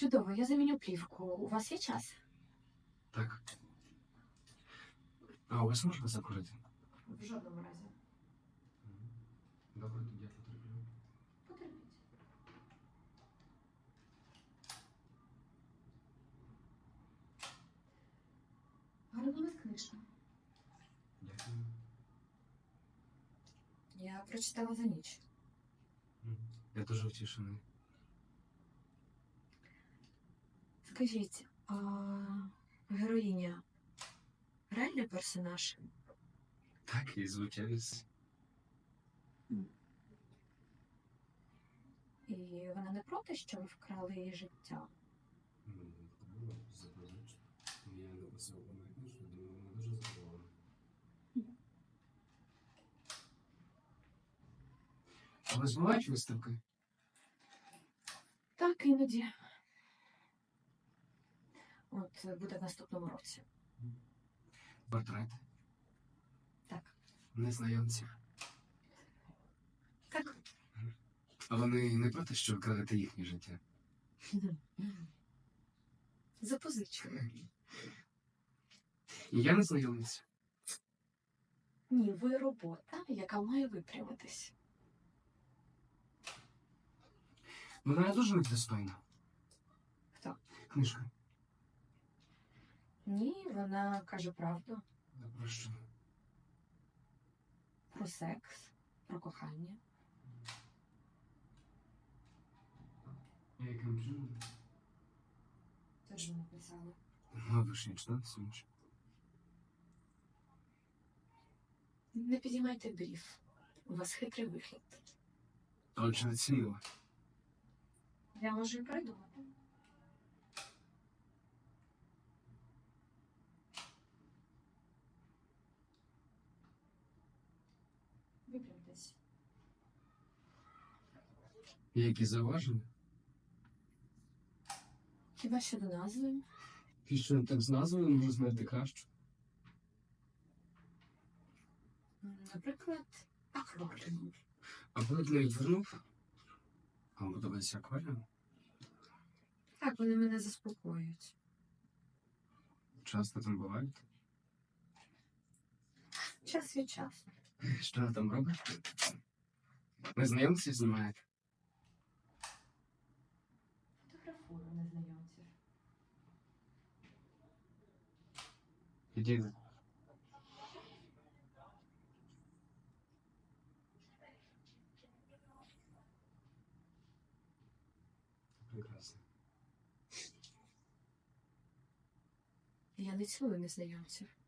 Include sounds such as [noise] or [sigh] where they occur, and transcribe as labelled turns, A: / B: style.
A: Чудово, я заміню плівку. У вас є час?
B: Так. А у вас можна закурити?
A: В жодному разі.
B: Добре, тоді я потерплю.
A: Потерпіть. Гарно у вас книжка.
B: Дякую.
A: Я прочитала за ніч.
B: Я дуже втішений.
A: Скажіть, а героїня реальний персонаж?
B: Так, і звучавість.
A: І вона не проти, що ви вкрали її життя?
B: Запозичу. Я написав вона книжку, думаю, вона дуже задоволена. А у вас бувають виставки?
A: Так, іноді. От е, буде в наступному році.
B: Портрети?
A: Так.
B: Незнайомців.
A: Так.
B: А вони не проти, що вкрадете їхнє життя? [laughs]
A: Запозичую.
B: І я незнайомець.
A: Ні, ви робота, яка має випрямитись.
B: Вона не дуже недостойна.
A: Хто?
B: Книжка.
A: Ні, вона каже правду
B: Я про що?
A: про секс, про кохання.
B: А яким чином?
A: Теж ви написали.
B: Ну, ви ж не читали суміш.
A: Не підіймайте брів. У вас хитрий вигляд.
B: Отже, оцінила.
A: Я можу і придумати. Випрямтесь.
B: Які зауваження?
A: Хіба що до назви?
B: І що не так з назвою можу знати краще.
A: Наприклад, акваріум.
B: А коли ти навіть вернув? А вам акваріум?
A: Так, вони мене заспокоюють.
B: Часто там бувають?
A: Час від часу.
B: Що ви там робите? Незнайомців знімаєте?
A: Фотографую незнайомців.
B: Ідіть. Прекрасно.
A: Я не цілую незнайомців.